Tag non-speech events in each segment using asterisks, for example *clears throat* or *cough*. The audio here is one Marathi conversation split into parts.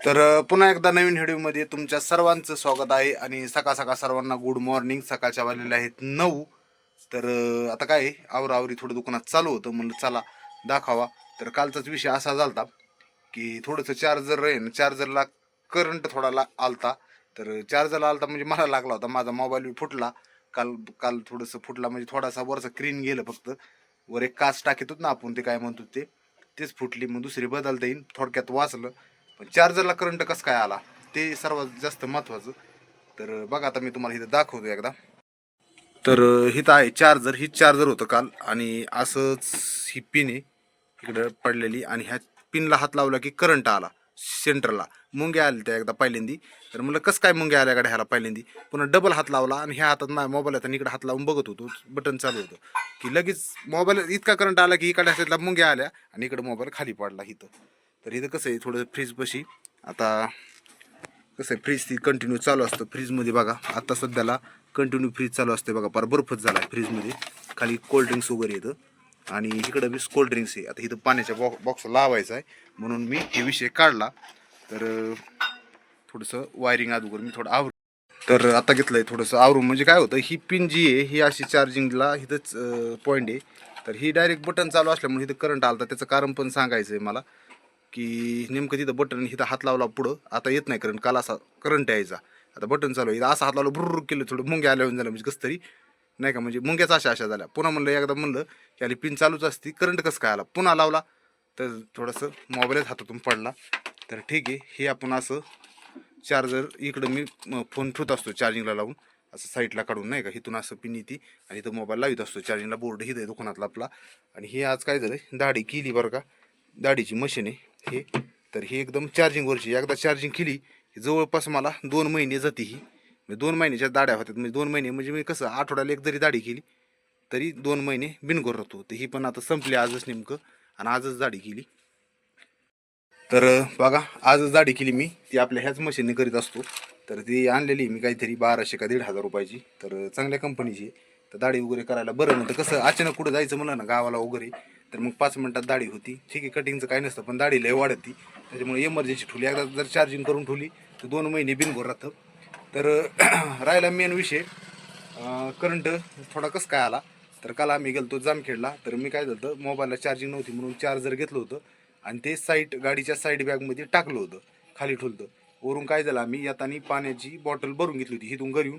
तर पुन्हा एकदा नवीन व्हिडिओमध्ये तुमच्या सर्वांचं स्वागत आहे आणि सकाळ सकाळ सर्वांना गुड मॉर्निंग सकाळच्या वाजलेल्या आहेत नऊ. तर आता काय आहे, थोडं दुकानात चालू होतं. म्हणलं चला दाखवा. तर कालचाच विषय असा झालता की थोडंसं चार्जर आहे ना चार्जरला करंट थोडा ला आलता. तर चार्जरला आलता म्हणजे मला लागला होता. माझा मोबाईल बी फुटला. काल काल थोडंसं फुटला म्हणजे थोडासा वरचा स्क्रीन गेलं फक्त. वर एक काच टाकीतोच ना आपण ते काय म्हणतो ते तेच फुटली. मग दुसरी बदलता येईल थोडक्यात वाचलं. पण चार्जरला करंट कसं काय आला? ते सर्वात जास्त महत्त्वाचं तर बघा आता मी तुम्हाला इथं दाखवतो एकदा. तर हिथं आहे चार्जर. ही चार्जर होतं काल आणि असंच ही पिन आहे. इकडं पडलेली आणि ह्या पिनला हात लावला की करंट आला सेंटरला मुंग्या आल्या त्या एकदा पहिल्यांदी. तर म्हणलं कसं काय मुंग्या आल्या गाड्या ह्याला पहिल्यांदी? पुन्हा डबल हात लावला आणि ह्या हातात माझ्या मोबाईल आता इकडे हात लावून बघत होतो. बटन चालू होतं. की लगेच मोबाईल इतका करंट आला की इकडे हातातला मुंग्या आल्या आणि इकडे मोबाईल खाली पडला इथं तर इथं कसं आहे थोडं फ्रीज पशी आता कसं आहे फ्रीज ती कंटिन्यू चालू असतं. फ्रीजमध्ये बघा आता सध्याला कंटिन्यू फ्रीज चालू असते बघा. फार बर्फच झाला आहे फ्रीजमध्ये खाली कोल्ड्रिंक्स वगैरे येतं. आणि इकडं बी कोल्ड्रिंक्स आहे. आता इथं पाण्याच्या बॉ बॉक्स लावायचा आहे. म्हणून मी हे विषय काढला. तर थोडंसं वायरिंग अगोदर मी थोडं आवरू तर आता घेतलंय थोडंसं आवरून. म्हणजे काय होतं ही पिन जी आहे ही अशी चार्जिंगला इथंच पॉईंट आहे. तर ही डायरेक्ट बटन चालू असल्यामुळे इथं करंट आला त्याचं कारण पण सांगायचं आहे मला. की नेमकं तिथं बटन इथं हात लावला पुढं. आता येत नाही करंट काल असा करंट यायचा. आता बटन चालू आहे. इथं असा हात लावला बुर्र केलं थोडं मुंग्या आल्या झालं म्हणजे कसं तरी. नाही का? म्हणजे मुंग्याच अशा अशा झाल्या. पुन्हा म्हणलं एकदा म्हणलं की आली पिन चालूच असती. करंट कसं काय आला? पुन्हा लावला. तर थोडंसं मोबाईलच हातातून पडला. तर ठीक आहे. हे आपण असं चार्जर इकडं मी फोन ठेवत असतो चार्जिंगला लावून. असं साईडला काढून नाही का? इथून असं पिन येते. आणि इथं मोबाईल लावित असतो. चार्जिंगला बोर्ड हिथं आहे दुकानातला आपला. आणि हे आज काय झालं दाढी केली बरं का? दाढीची मशीन आहे हे. तर ही एकदम चार्जिंगवरची एकदा चार्जिंग केली जवळपास मला दोन महिने जाते ही. म्हणजे दोन महिन्याच्या दाढ्या होत्यात म्हणजे दोन महिने म्हणजे मी कसं आठवड्याला एक जरी दाढी केली तरी दोन महिने बिनगोर राहतो. तर ही पण आता संपली आजच नेमकं आणि आजच दाढी केली. तर बघा आजच दाढी केली मी. ती आपल्या ह्याच मशीनने करीत असतो. तर ती आणलेली मी काहीतरी बाराशे का दीड हजार रुपयाची. तर चांगल्या कंपनीची आहे. तर दाढी वगैरे करायला बरं नव्हतं कसं अचानक कुठं जायचं म्हणलं ना गावाला वगैरे तर मग पाच मिनिटात दाढी होती. ठीक आहे कटिंगचं काही नसतं पण दाढी लय वाढती. त्याच्यामुळे इमर्जन्सी ठेवली. एकदा जर चार्जिंग करून ठेवली तर दोन महिने बिनभर राहतं. तर *clears throat* राहिला मेन विषय. करंट थोडा कसं काय आला? तर काल आम्ही गेलतो जामखेडला. तर मी काय झालं मोबाईलला चार्जिंग नव्हती म्हणून चार्जर घेतलं होतं. आणि ते साईट गाडीच्या साईड बॅगमध्ये टाकलं होतं. खाली ठेवलं वरून काय झालं आम्ही येताना पाण्याची बॉटल भरून घेतली होती. इथून घरी येऊन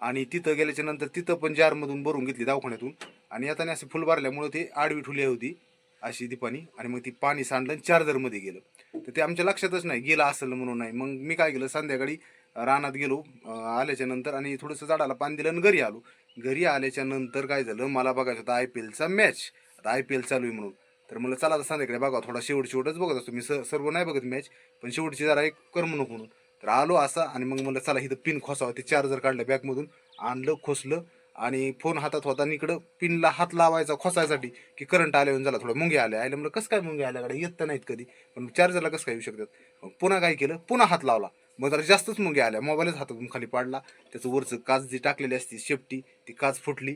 आणि तिथं गेल्याच्यानंतर तिथं पण जारमधून भरून घेतली दवाखान्यातून. आणि याताने असे फुल भरल्यामुळं ते आडवी ठुली होती अशी ती पाणी आणि मग ती पाणी सांडलं आणि चार्जरमध्ये गेलं. तर ते आमच्या लक्षातच नाही गेलं असलं म्हणून नाही. मग मी काय केलं संध्याकाळी रानात गेलो आल्याच्यानंतर आणि थोडंसं झाडाला पाणी दिलं आणि घरी आलो. घरी आल्याच्यानंतर काय झालं मला बघायचं होतं आय पी एलचा मॅच. आता आय पी एल चालू आहे म्हणून. तर मला चला आता संध्याकाळी बघा थोडा शेवट शेवटच बघत असतो. मी स सर्व नाही बघत मॅच पण शेवटची जरा एक करमणूक म्हणून. तर आलो असा आणि मग म्हणलं चला इथं पिन खोसावं. ते चार्जर काढलं बॅगमधून आणलं खोसलं आणि फोन हातात होता आणि इकडं पिनला हात लावायचा खोसायसाठी की करंट आल्यावर झाला थोडं मुंगे आल्या. आल्या म्हणलं कसं काय मुंगे आल्याकडे? येत तर नाहीत कधी. पण चार्जरला कसं काय येऊ शकतात? मग पुन्हा काय केलं? पुन्हा हात लावला. मग जरा जास्तच मुंगे आल्या. मोबाईलच हातातून खाली पाडला. त्याचं वरचं काच जी टाकलेली असते शेपटी ती काच फुटली.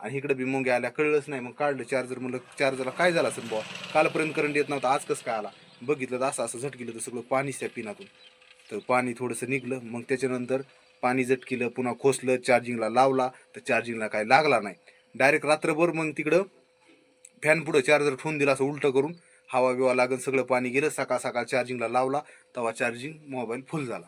आणि इकडे बी मुंगे आल्या. कळलंच नाही. मग काढलं चार्जर म्हणलं चार्जरला काय झालं असेल बुवा? कालपर्यंत करंट येत नव्हता. आज कसं काय आला? बघितलं तर असं असं झटकिलं तर सगळं पाणीच त्या पिनातून तर पाणी थोडंसं निघलं. मग त्याच्यानंतर पाणी झटकिलं पुन्हा खोसलं चार्जिंगला लावला. तर चार्जिंगला काय लागला नाही. डायरेक्ट रात्रभर मग तिकडं फॅन पुढं चार्जर ठेवून दिला असं उलटं करून. हवा बिवा लागून सगळं पाणी गेलं. सकाळ सकाळ चार्जिंगला लावला. तेव्हा चार्जिंग मोबाईल फुल झाला.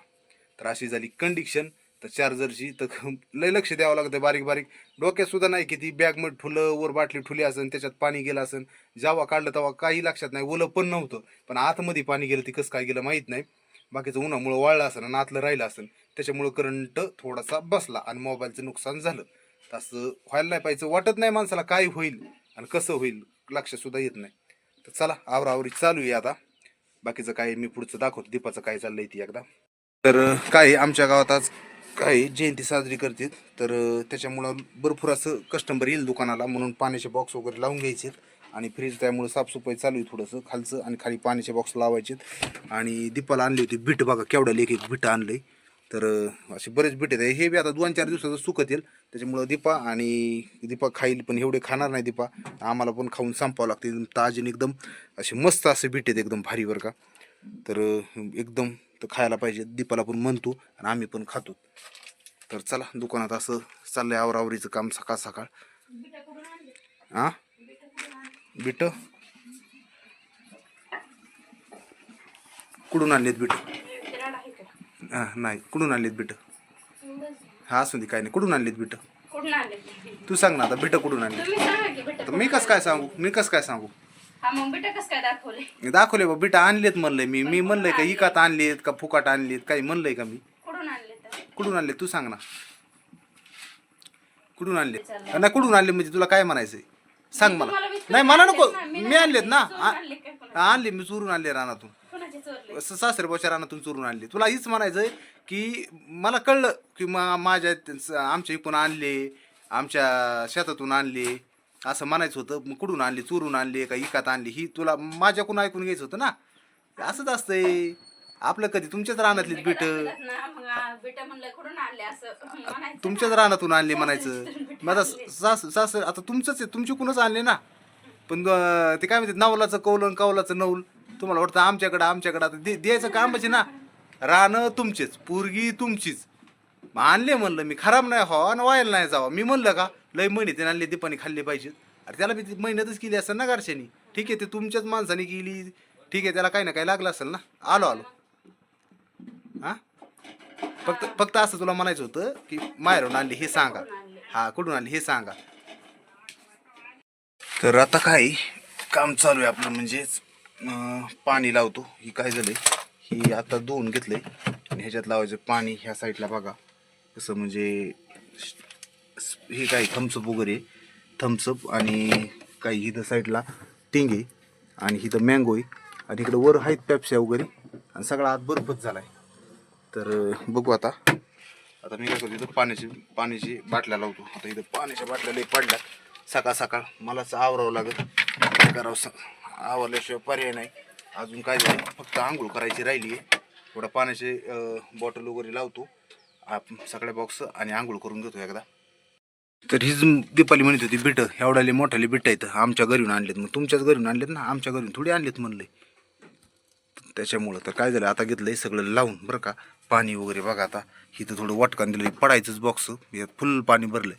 तर अशी झाली कंडिक्शन तर चार्जरची तर *laughs* लय लक्ष द्यावं लागतं बारीक बारीक. डोक्यात सुद्धा नाही की ती बॅगमध्ये ठुलं वर बाटली ठुली असेल त्याच्यात पाणी गेलं असेल जेव्हा काढलं तेव्हा काही लक्षात नाही. ओलं पण नव्हतं. पण आतमध्ये पाणी गेलं ती कसं काय गेलं माहीत नाही. बाकीचं उन्हामुळं वाळलं असेल आणि आतलं राहिलं असेल त्याच्यामुळं करंट थोडासा बसला आणि मोबाईलचं नुकसान झालं. तसं व्हायला नाही पाहिजे वाटत नाही माणसाला काय होईल आणि कसं होईल लक्षसुद्धा येत नाही. तर चला आवरावरी चालू आहे आता. बाकीचं काय मी पुढचं दाखवतो दीपाचं काय चाललंय ती एकदा. तर काय आमच्या गावात आज काय जयंती साजरी करतात. तर त्याच्यामुळं भरपूर असं कस्टमर येईल दुकानाला म्हणून पाण्याचे बॉक्स वगैरे लावून घ्यायचे आणि फ्रीज त्यामुळे साफसफाई चालू आहे थोडंसं. खालचं आणि खाली पाण्याचे बॉक्स लावायचे आणि दीपाला आणली होती बीट बघा केवढ्याला लेख एक बीट आणलंय. तर असे बरेच बीट आहेत. हे बी आता दोन चार दिवसाचं सुकत येईल. त्याच्यामुळं दीपा आणि दीपा खाईल पण एवढे खाणार नाही दीपा. आम्हाला पण खाऊन संपावं लागते. एकदम ताजे आणि एकदम असे मस्त असे बीट आहेत एकदम भारी बरं का. तर एकदम तर खायला पाहिजे. दीपाला पण म्हणतो आणि आम्ही पण खातो. तर चला दुकानात असं चाललंय आवरावरीचं काम सकाळ सकाळ. हां बिट? कुठून आणलेत बिट? हा, नाही कुठून आणलेत बिट? हा असू दे काय नाही. कुठून आणलेत बिट? तू सांग ना आता बिट कुठून आणले तर मी कसं काय सांगू? मी कसं काय सांगू? हा दाखवले? बा बिटा आणलेत म्हणलंय मी. मी म्हणलंय का इकात आणलेत का फुकाट आणलेत? काही म्हणलंय का मी? कुठून आणले तर कुठून आणले तू सांग ना. कुठून आणले नाही कुठून आणले म्हणजे तुला काय म्हणायचंय? सांग मला. नाही मला नको. मी आणलेत ना? आ- आणले मी चोरून आणले रानातून. कोणाचे चोरले? स- सासरे रानातून चोरून आणले. तुला हीच म्हणायचंय की मला कळलं की मा माझ्या आमच्या इकडून आणले आमच्या शेतातून आणले असं म्हणायचं होतं. मग कुठून आणले चोरून आणले का इकात आणली? ही तुला माझ्याकडून ऐकून घ्यायचं होतं ना. असंच असतंय. आपलं कधी? तुमच्याच रानातली बीट. आ, बेटा म्हणलं कुठून आणले? असं म्हणायचं तुमच्याच रानातून आणले म्हणायचं. मग आता सास सास आता तुमचंच आहे तुमची कुणच आणले ना? पण अं, ते काय म्हणते नवलाचं कौल कौलाचं नऊल तुम्हाला वाटतं आमच्याकडं आमच्याकडं आता दे- द्यायचं कामच आहे ना रानं तुमचेच पोरगी तुमचीच. मग आणले म्हणलं मी खराब नाही व्हावं आणि व्हायला नाही जावं. मी म्हणलं का लय महिने आणले दीपाने खाल्ले पाहिजेत. अरे त्याला मी ती मेहनतच केली असेल ना घरच्यांनी. ठीक आहे ते तुमच्याच माणसाने केली. ठीक आहे त्याला काही ना काही लागलं असेल ना? आलो आलो. हा? फक्त फक्त असं तुला म्हणायचं होतं की माहेरून आणली हे सांगा. हा कुठून आणली हे सांगा. तर आता काय काम चालू आहे आपलं म्हणजेच पाणी लावतो. ही काय झालंय ही आता धुवून घेतलंय. आणि ह्याच्यात लावायचं पाणी ह्या साईडला बघा. कसं म्हणजे हे काय थम्सअप वगैरे थम्सअप आणि काही इथं साईडला टिंगे आणि इथं मँगो आहे. आणि इकडं वर आहेत पॅप्स्या वगैरे. आणि सगळा आत बर्फच झाला आहे तर बघू आता. आता मी काय करतो इथं पाण्याची पाण्याची बाटल्या लावतो. आता इथं पाण्याच्या बाटल्या लई पडल्या सकाळ सकाळ मलाच आवरावं लागत काय करावं स आवरल्याशिवाय पर्याय नाही. अजून काय झालं? फक्त आंघोळ करायची राहिली आहे थोडं पाण्याची बॉटल वगैरे लावतो. आप सगळ्या बॉक्स आणि आंघोळ करून घेतो एकदा. तर हीच दीपाली म्हणत होती बिट एवढाले मोठाले बिट आहेत आमच्या घरीहून आणलेत मग तुमच्याच घरीहून आणलेत ना? आमच्या घरीहून थोडी आणलेत म्हणले त्याच्यामुळं तर काय झालं? आता घेतलंय सगळं लावून बरं का? पाणी वगैरे बघा आता. इथं थोडं वाटकान दिलं पडायचंच बॉक्स हे फुल पाणी भरलंय.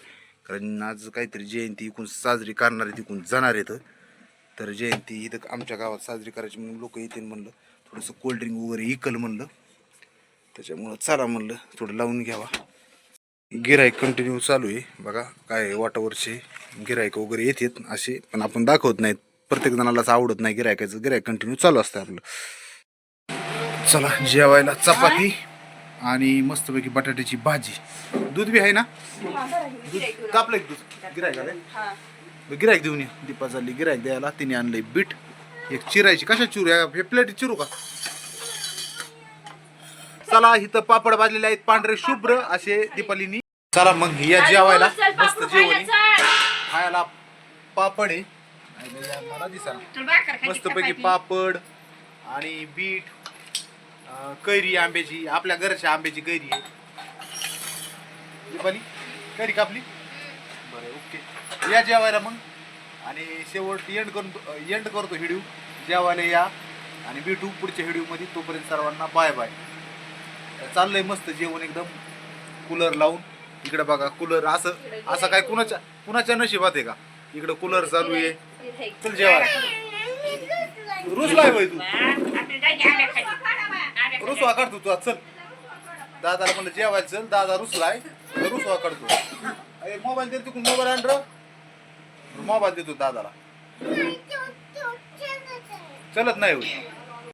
कारण आज काहीतरी जयंती इकून साजरी करणार आहेत इकून जाणार आहेत तर जयंती इथं आमच्या गावात साजरी करायची म्हणून लोक येतील म्हणलं. थोडंसं कोल्ड्रिंक वगैरे इकल म्हणलं. त्याच्यामुळं चला म्हणलं थोडं लावून घ्यावा. गिराईक कंटिन्यू चालू आहे. बघा काय वाटावरचे गिराईक वगैरे येतात असे पण आपण दाखवत नाहीत. प्रत्येक जणालाच आवडत नाही गिरायकाचं गिरायक कंटिन्यू चालू असतं आपलं. चला जेवायला चपाती. आणि मस्तपैकी बटाट्याची भाजी. दूध बी आहे ना? दूध कापलं एक दूध. गिरायक आलंय. गिरायक देऊन या. दीपा चालली गिरायक द्यायला. तिने आणलंय बीट. एक चिरायची. कशा चिरू? हे प्लेट चिरू का? चला इथं पापड भाजलेले आहेत. पांढरे शुभ्र असे दीपालीनी. चला मग या जेवायला. मस्त जेवणी. खायला पापड आहे. मला दिसा मस्तपैकी पापड आणि बीट. कैरी आंब्याची आपल्या घरच्या आंब्याची कैरी आहे. दीपाली कैरी कापली? बरं ओके. या जेवायला मग. आणि शेवट एंड करतो एंड करतो हिडिओ जेवायला या. आणि भेटू पुढच्या व्हिडिओमध्ये तोपर्यंत सर्वांना बाय बाय चाललंय मस्त जेवण एकदम. कूलर लावून. इकडे बघा कूलर असं असं काय कुणाच्या कुणाच्या नशिबात आहे का? इकडं कूलर चालू आहे. चल जेवायला. रुसलाय बाई तू. रुसवा काढतो तू आज चल. दादाला म्हणलं जेवायला चल दादा रुसलाय रुसवा काढतो. अरे मोबाईल देतो तिकडून मोबाईल आण र. मोबाईल देतो दादाला. चलत नाही होत